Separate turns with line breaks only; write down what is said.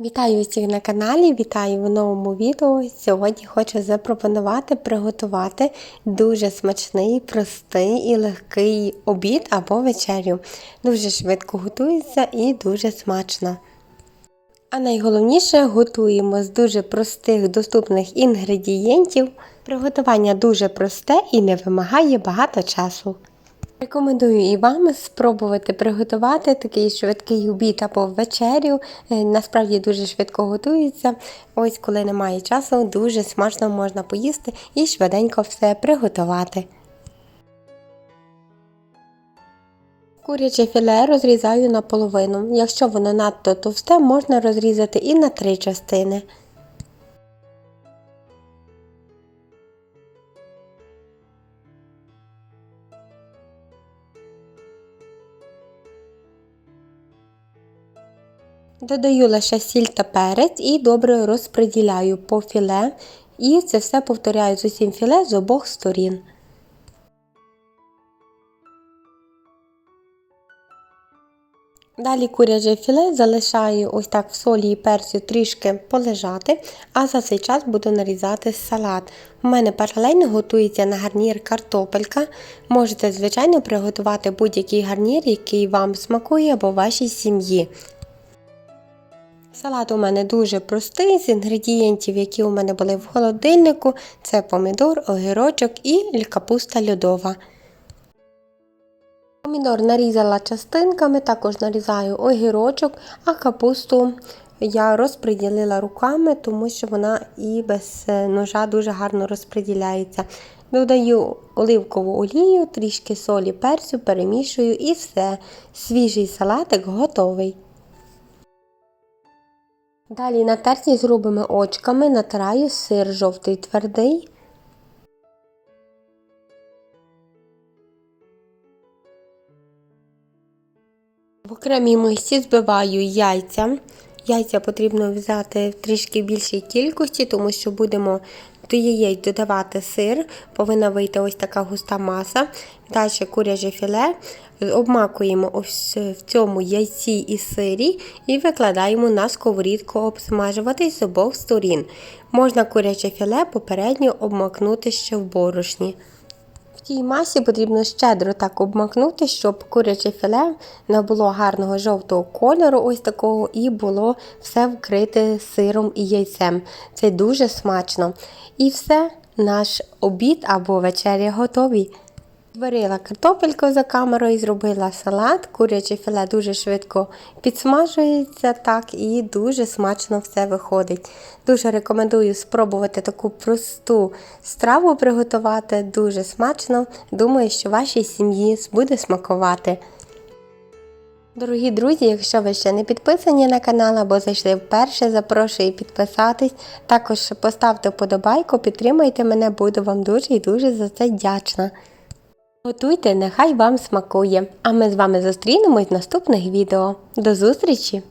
Вітаю усіх на каналі, вітаю в новому відео. Сьогодні хочу запропонувати приготувати дуже смачний, простий і легкий обід або вечерю. Дуже швидко готується і дуже смачно. А найголовніше готуємо з дуже простих доступних інгредієнтів. Приготування дуже просте і не вимагає багато часу. Рекомендую і вам спробувати приготувати такий швидкий обід або вечерю. Е, Насправді дуже швидко готується. Ось коли немає часу, дуже смачно можна поїсти і швиденько все приготувати. Куряче філе розрізаю наполовину. Якщо воно надто товсте, можна розрізати і на три частини. Додаю лише сіль та перець і добре розподіляю по філе. І це все повторяю з усім філе з обох сторін. Далі куряче філе залишаю ось так в солі і перцю трішки полежати, а за цей час буду нарізати салат. У мене паралельно готується на гарнір картопелька. Можете, звичайно, приготувати будь-який гарнір, який вам смакує або вашій сім'ї. Салат у мене дуже простий, з інгредієнтів, які у мене були в холодильнику, це помідор, огірочок і капуста льодова. Помідор нарізала частинками, також нарізаю огірочок, а капусту я розподілила руками, тому що вона і без ножа дуже гарно розподіляється. Додаю оливкову олію, трішки солі, перцю, перемішую і все. Свіжий салатик готовий. Далі на терці з грубими очками натираю сир жовтий твердий. В окремій мисці збиваю яйця. Яйця потрібно взяти в трішки більшій кількості, тому що будемо до яєць додавати сир, повинна вийти ось така густа маса. Далі куряче філе обмакуємо ось в цьому яйці і сирі і викладаємо на сковорідку обсмажувати з обох сторін. Можна куряче філе попередньо обмакнути ще в борошні. В тій масі потрібно щедро так обмакнути, щоб куряче філе набуло гарного жовтого кольору, ось такого, і було все вкрите сиром і яйцем. Це дуже смачно. І все, наш обід або вечеря готові. Зварила картопельку за камерою, зробила салат, куряче філе дуже швидко підсмажується так і дуже смачно все виходить. Дуже рекомендую спробувати таку просту страву приготувати, дуже смачно. Думаю, що вашій сім'ї буде смакувати. Дорогі друзі, якщо ви ще не підписані на канал або зайшли вперше, запрошую підписатись. Також поставте вподобайку, підтримайте мене, буду вам дуже і дуже за це вдячна. Готуйте, нехай вам смакує. А ми з вами зустрінемось в наступних відео. До зустрічі!